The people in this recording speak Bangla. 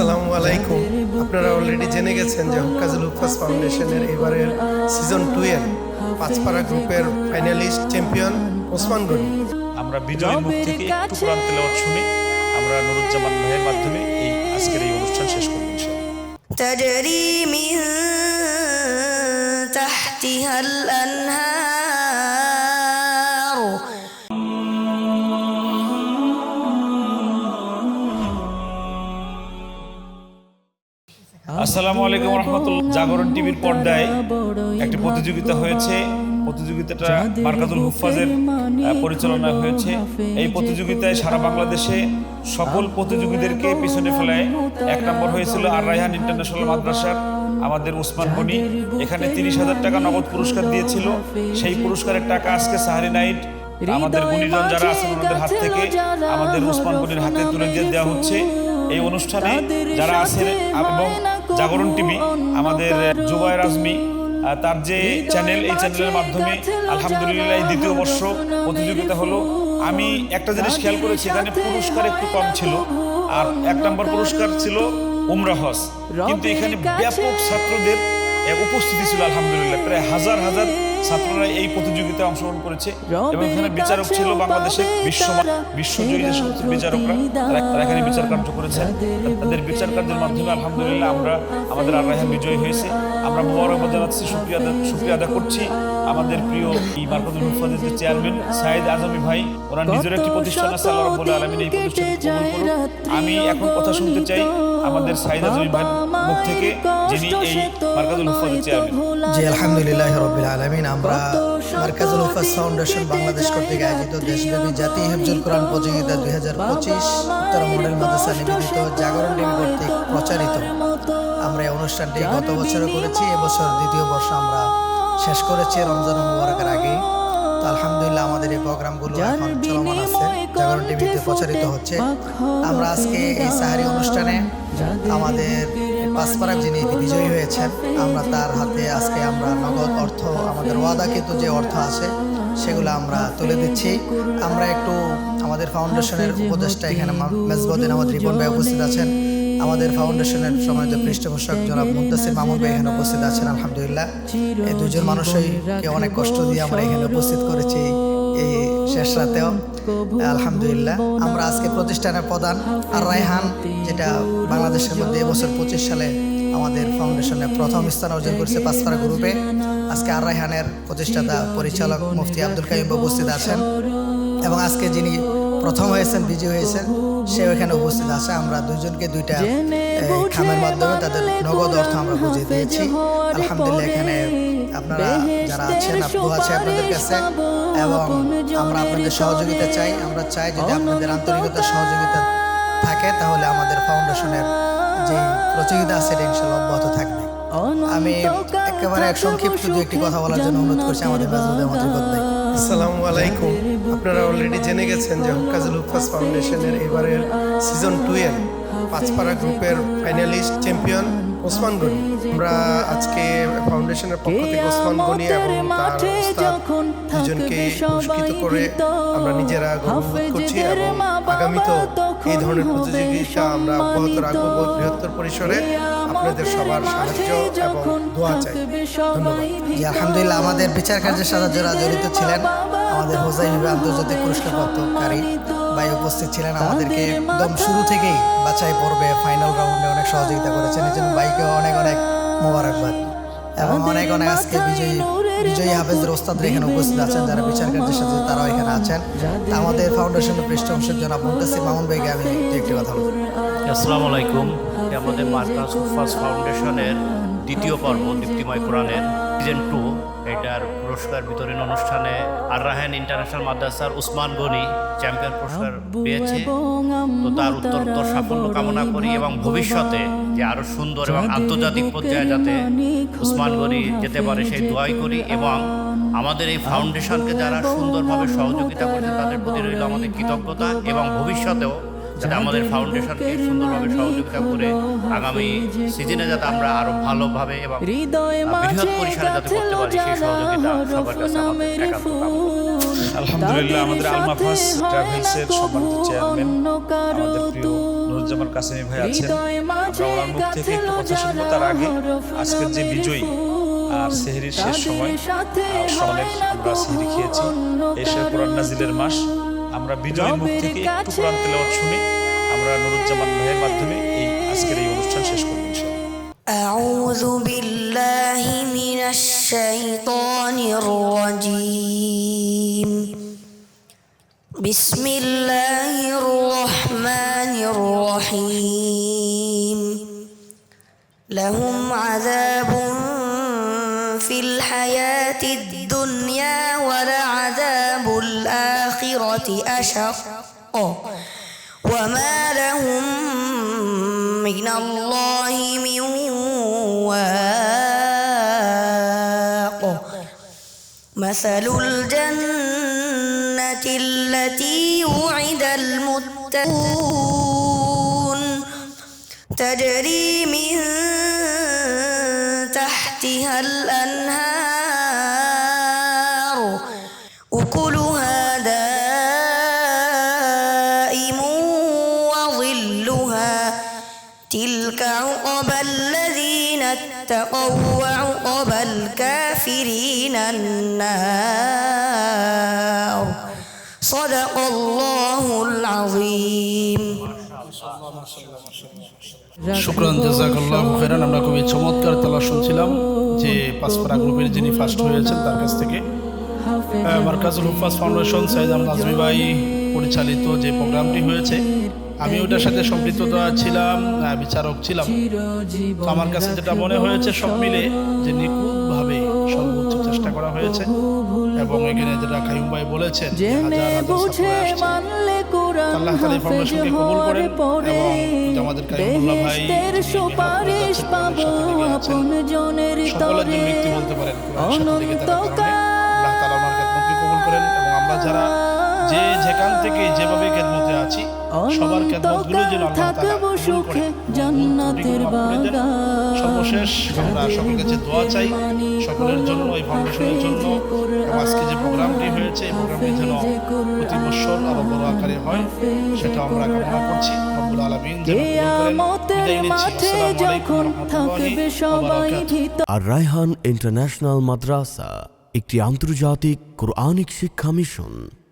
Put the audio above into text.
আসসালামু আলাইকুম আপনারা অলরেডি জেনে গেছেন যে হুকাজুল হুফাজ ফাউন্ডেশনের এবারের সিজন টু এর পাঁচপাড়া গ্রুপের ফাইনালিস্ট চ্যাম্পিয়ন ওসমান গনি আমরা বিজয়ের মুখ থেকে একটু কোরআন তেলাওয়াত শুনে আমরা নুরুজ্জামান ভাইয়ের মাধ্যমে এই আজকের এই অনুষ্ঠান শেষ করব ইনশাআল্লাহ تجري من تحتها الأنهار আসসালামু আলাইকুম রহমতুল্লাহ। জাগরণ টিভির পর্দায় একটি প্রতিযোগিতা হয়েছে। প্রতিযোগিতাটা মার্কাজুল হুফাজের আহ, পরিচালনায় হয়েছে। এই প্রতিযোগিতায় সারা বাংলাদেশে সকল প্রতিযোগীদেরকে পিছনে ফেলায় এক নম্বর হয়েছিল আর রায়হান ইন্টারন্যাশনাল মাদ্রাসার আমাদের উসমান গনি। এখানে তিরিশ হাজার টাকা নগদ পুরস্কার দিয়েছিল। সেই পুরস্কারের টাকা আজকে সাহারি নাইট। আমাদের গুণীজন যারা আছেন ওনাদের হাত থেকে আমাদের উসমান গনির হাতে তুলে দিয়ে দেওয়া হচ্ছে। এই অনুষ্ঠানে যারা আছেন এবং জাগরণ টিভি আমাদের জুবায়ের আজমি তার যে চ্যানেল এই চ্যানেলের মাধ্যমে আলহামদুলিল্লাহ এই দ্বিতীয় বর্ষ প্রতিযোগিতা হলো। আমি একটা জিনিস খেয়াল করেছি এখানে পুরস্কার একটু কম ছিল আর এক নম্বর পুরস্কার ছিল উমরা হজ। কিন্তু এখানে ব্যাপক ছাত্রদের উপস্থিতি ছিল আলহামদুলিল্লাহ। প্রায় হাজার হাজার ছাত্ররা এই প্রতিযোগিতায় অংশগ্রহণ করেছে। এবং এখানে বিচারক ছিল বাংলাদেশের বিশ্ব বিশ্বজয়ী যে সমস্ত বিচারকরা। তারা এখানে বিচার কার্য করেছেন। তাদের বিচার কার্যের মাধ্যমে আলহামদুলিল্লাহ আমরা আমাদের আর রায়হান বিজয়ী হয়েছে। আমরা মোবারকবাদ জানাচ্ছি শুক্রিয়া আদা শুক্রিয়া আদা করছি। আমাদের প্রিয় এই মার্কাজুল মুফাদের চেয়ারম্যান সাইদ আজমি ভাই ওনার নিজের একটি প্রতিষ্ঠান আছে আল্লাহ রাব্বুল আলামিন এই প্রতিষ্ঠান কবুল করুন? আমি এখন কথা শুনতে চাই আমাদের সাইদ আজমি ভাই মুখ থেকে যিনি এই মার্কাজুল চেয়ারম্যান। জি আলহামদুলিল্লাহ রবিল আলমিন। আমরা মার্কাজুল হুফাজ ফাউন্ডেশন বাংলাদেশ কর্তৃক আয়োজিত দেশব্যাপী জাতীয় হেফজুল কোরআন প্রতিযোগিতা দুই হাজার পঁচিশ উত্তর মডেল মাদ্রাসা নিবেদিত জাগরণ টিভি কর্তৃক প্রচারিত। আমরা এই অনুষ্ঠানটি গত বছর করেছি এবছর দ্বিতীয় বর্ষ আমরা শেষ করেছি রমজান মুবারকের আগে তো আলহামদুলিল্লাহ আমাদের এই প্রোগ্রামগুলো এখন চলমান আছে। জাগরণ টিভিতে প্রচারিত হচ্ছে। আমরা আজকে এই সাহারি অনুষ্ঠানে আমাদের পাঁচপাড়া যিনি বিজয়ী হয়েছেন আমরা তার হাতে আজকে আমরা নগদ অর্থ আমাদের ওয়াদা ওয়াদাকৃত যে অর্থ আছে সেগুলো আমরা তুলে দিচ্ছি। আমরা একটু আমাদের ফাউন্ডেশনের উপদেষ্টা এখানে মা- মেজবুদ্দিন আমাদের রিপন ভাই উপস্থিত আছেন। আমাদের ফাউন্ডেশনের সম্মানিত পৃষ্ঠপোষক জনাব মুন্তাসির মামুন ভাই এখানে উপস্থিত আছেন, আলহামদুলিল্লাহ। এই দুজন মানুষই অনেক কষ্ট দিয়ে আমরা এখানে উপস্থিত করেছি এই শেষ রাতেও। আলহামদুলিল্লাহ। আমরা আজকে প্রতিষ্ঠানের প্রধান আর রায়হান, যেটা বাংলাদেশের মধ্যে এবছর পঁচিশ সালে আমাদের ফাউন্ডেশনে প্রথম স্থান অর্জন করেছে পাঁচপাড়া গ্রুপে আজকে আর রায়হানের প্রতিষ্ঠাতা পরিচালক মুফতি আব্দুল কাইম উপস্থিত আছেন। এবং আজকে যিনি প্রথম হয়েছেন, বিজয়ী হয়েছেন। সে এখানে উপস্থিত আছে। আমরা দুজনকে দুইটা খামের মাধ্যমে তাদের নগদ অর্থ আমরা বুঝিয়ে দিয়েছি। আলহামদুলিল্লাহ, এখানে আপনারা যারা আছেন, আপু আছে আপনাদের কাছে। এবং আমরা আপনাদের সহযোগিতা চাই। আমরা চাই যদি আপনাদের আন্তরিকতা সহযোগিতা থাকে, তাহলে আমাদের ফাউন্ডেশনের যে প্রতিযোগিতা আছে, এটা ইনশাল্লাহ অব্যাহত থাকবে। আমি একেবারে এক সংক্ষিপ্ত একটি কথা বলার জন্য অনুরোধ করছি। আমাদের আমাদের ভাই আসসালামু আলাইকুম। আপনারা অলরেডি জেনে গেছেন যে হকাজুল হুফাজ ফাউন্ডেশনের এবারের সিজন টু এর পাঁচপাড়া গ্রুপের ফাইনালিস্ট চ্যাম্পিয়ন ওসমান গনি। আমরা আজকে ফাউন্ডেশনের পক্ষ থেকে ওসমান গনি এবং তার দুজনকে পুরস্কৃত করে আমরা নিজেরা গর্ববোধ করছি এবং আগামীতেও এই ধরনের প্রতিযোগিতা আমরা অব্যাহত রাখব বৃহত্তর পরিসরে। আপনাদের সবার সাহায্য এবং দোয়া চাই। আলহামদুলিল্লাহ আমাদের বিচার কার্যের সাথে যারা জড়িত ছিলেন আমাদের হোজাই আন্তর্জাতিক পুরস্কার প্রাপ্তকারী ভাই উপস্থিত ছিলেন আমাদেরকে একদম শুরু থেকেই বাছাই পর্বে ফাইনাল রাউন্ডে অনেক সহযোগিতা করেছেন। এই জন্য বাইকে অনেক অনেক মোবারকবাদ এবং অনেক অনেক আজকে বিজয়ী বিজয়ী হাফেজের ওস্তাদরা এখানে উপস্থিত আছেন, যারা বিচার কার্যের সাথে তারাও এখানে আছেন। আমাদের ফাউন্ডেশনের পৃষ্ঠপোষক জনাব মুন্তাসির মামুন ভাইকে আমি একটি কথা বলব আসসালামু আলাইকুম। আমাদের মার্কাস হুফাজ ফাউন্ডেশনের দ্বিতীয় পর্ব দীপ্তিময় কোরআনের সিজন টু এটার পুরস্কার বিতরণ অনুষ্ঠানে আর রাহান ইন্টারন্যাশনাল মাদ্রাসার উসমান গনি চ্যাম্পিয়ন পুরস্কার পেয়েছে। তো তার উত্তর সাফল্য কামনা করি এবং ভবিষ্যতে যে আরও সুন্দর এবং আন্তর্জাতিক পর্যায়ে যাতে উসমান গনি যেতে পারে সেই দোয়াই করি এবং আমাদের এই ফাউন্ডেশনকে যারা সুন্দরভাবে সহযোগিতা করেছে তাদের প্রতি রইল আমাদের কৃতজ্ঞতা এবং ভবিষ্যতেও যাতে আমাদের ফাউন্ডেশনকে সুন্দরভাবে সহযোগিতা করে আগামী সিজনে যাতে আমরা আরও ভালোভাবে এবং বৃহৎ পরিসরে যাতে করতে পারি সেই সহযোগিতা সবার কাছে আমাদের একান্ত কামনা। আলহামদুলিল্লাহ আমাদের আলমাফাস ট্রাভেলসের সম্মানিত চেয়ারম্যান। আমাদের প্রিয় নুরুজ্জামান কাসিমি ভাই আছেন। আমরা ওনার মুখ থেকে একটু কথা শুনব। তার আগে আজকের যে বিজয়ী আর সেহরির শেষ সময় আমরা সেহরি খেয়েছি। এসে কোরআন নাজিলের মাস। আমরা বিজয়ীর মুখ থেকে একটু কোরআন তেলাওয়াত শুনে আমরা নুরুজ্জামান ভাইয়ের মাধ্যমে এই আজকের এই অনুষ্ঠান শেষ করবো ইনশাআল্লাহ। أعوذ بالله من الشيطان الرجيم بسم الله الرحمن الرحيم لهم عذاب أشق وما لهم من الله من واق. مثل الجنة التي وعد المتقون. تجري من تحتها الأنهار تلك عقبى الذين اتقوا وعقبى الكافرين النار صدق الله العظيم শুক্রান জাজাকাল্লাহ খেরান আমরা খুবই চমৎকার তালা শুনছিলাম যে পাঁচপাড়া গ্রুপের যিনি ফার্স্ট হয়েছেন তার কাছ থেকে আহ, মার্কাজুল হুফাজ ফাউন্ডেশন সাইদ আহমদ আজমি ভাই পরিচালিত যে প্রোগ্রামটি হয়েছে আমি ওটার সাথে সম্পৃক্ত ছিলাম বিচারক ছিলাম। আমার কাছে যেটা মনে হয়েছে সব মিলে যে নিখুঁতভাবে সর্বোচ্চ চেষ্টা করা হয়েছে। এবং এখানে যেটা কাইম ভাই বলেছেন আল্লাহ হাফেজ ফাউন্ডেশনকে কবুল করেন। হওয়ার পরে এবং আমাদের কাইমুল্লাহ ভাই বেহেশতের সুপারিশ পাবো। আপন জনের তরে। অনন্তকাল আল্লাহ ওনার খেদমতকে কবুল করেন। এবং আমরা যারা যে যেখান থেকে যেভাবে খেদমতে আছি সবার খেদমতগুলো যেন আল্লাহ তাআলা সুখে জান্নাতের। বাগান। সর্বশেষ আমরা সকলের কাছে দোয়া চাই সকলের জন্য এই ফাউন্ডেশনের জন্য। আজকে যে প্রোগ্রামটি হয়েছে এই প্রোগ্রামটি যেন প্রতি বছর আরও বড় আকারে হয় সেটা আমরা কামনা করছি। রব্বুল আলামিন যেন যখন থাকবে সবাই আর রায়হান ইন্টারন্যাশনাল মাদ্রাসা একটি আন্তর্জাতিক কোরআনিক শিক্ষা মিশন।